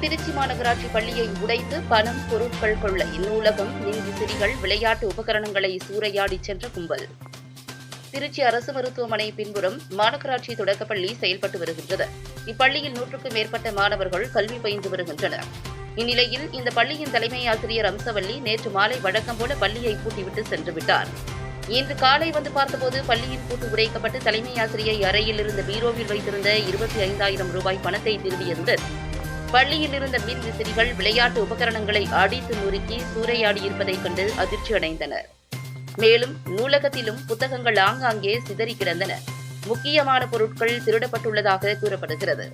திருச்சி மாநகராட்சி பள்ளியை உடைத்து பணம் பொருட்கள் கொள்ளை நூலகம் மின்விசிறிகள் விளையாட்டு உபகரணங்களை சூறையாடிச் சென்ற கும்பல். திருச்சி அரசு மருத்துவமனை பின்புறம் மாநகராட்சி தொடக்கப்பள்ளி செயல்பட்டு வருகின்றது. இப்பள்ளியில் நூற்றுக்கும் மேற்பட்ட மாணவர்கள் கல்வி பயின்று வருகின்றனர். இந்நிலையில் இந்த பள்ளியின் தலைமை ஆசிரியர் அம்சவல்லி நேற்று மாலை வழக்கம் போல பள்ளியை பூட்டிவிட்டு சென்று விட்டார். இன்று காலை வந்து பார்த்தபோது பள்ளியின் பூட்டு உடைக்கப்பட்டு தலைமை ஆசிரியை அறையில் இருந்த பீரோவில் வைத்திருந்த இருபத்தி ஐந்தாயிரம் ரூபாய் பணத்தை திருடியதுடன் பள்ளியில் இருந்த மின் விசிறிகள் விளையாட்டு உபகரணங்களை அடித்து நொறுக்கி சூறையாடியிருப்பதைக் கண்டு அதிர்ச்சி அடைந்தனர். மேலும் நூலகத்திலும் புத்தகங்கள் ஆங்காங்கே சிதறி கிடந்தன. முக்கியமான பொருட்கள் திருடப்பட்டுள்ளதாக கூறப்படுகிறது.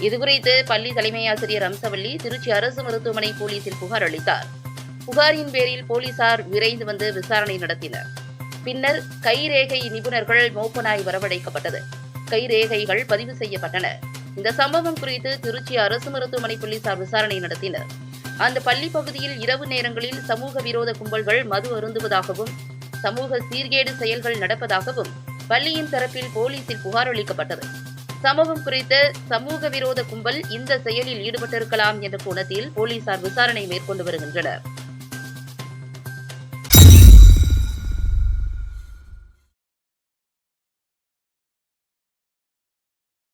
இதுகுறித்து பள்ளி தலைமை ஆசிரியர் அம்சவல்லி திருச்சி அரசு மருத்துவமனை போலீசில் புகார் அளித்தார். புகாரின் பேரில் போலீசார் விரைந்து வந்து விசாரணை நடத்தினர். பின்னர் கைரேகை நிபுணர்கள் மோப்பனாய் வரவழைக்கப்பட்டது. கைரேகைகள் பதிவு செய்யப்பட்டன. இந்த சம்பவம் குறித்து திருச்சி அரசு மருத்துவமனை போலீசார் விசாரணை நடத்தினர். அந்த பள்ளி பகுதியில் இரவு நேரங்களில் சமூக விரோத கும்பல்கள் மது அருந்துவதாகவும் சமூக சீர்கேடு செயல்கள் நடப்பதாகவும் பள்ளியின் தரப்பில் போலீசில் புகார் அளிக்கப்பட்டது. சம்பவம் குறித்த சமூக விரோத கும்பல் இந்த செயலில் ஈடுபட்டிருக்கலாம் என்ற கோணத்தில் போலீசார் விசாரணை மேற்கொண்டு வருகின்றனர்.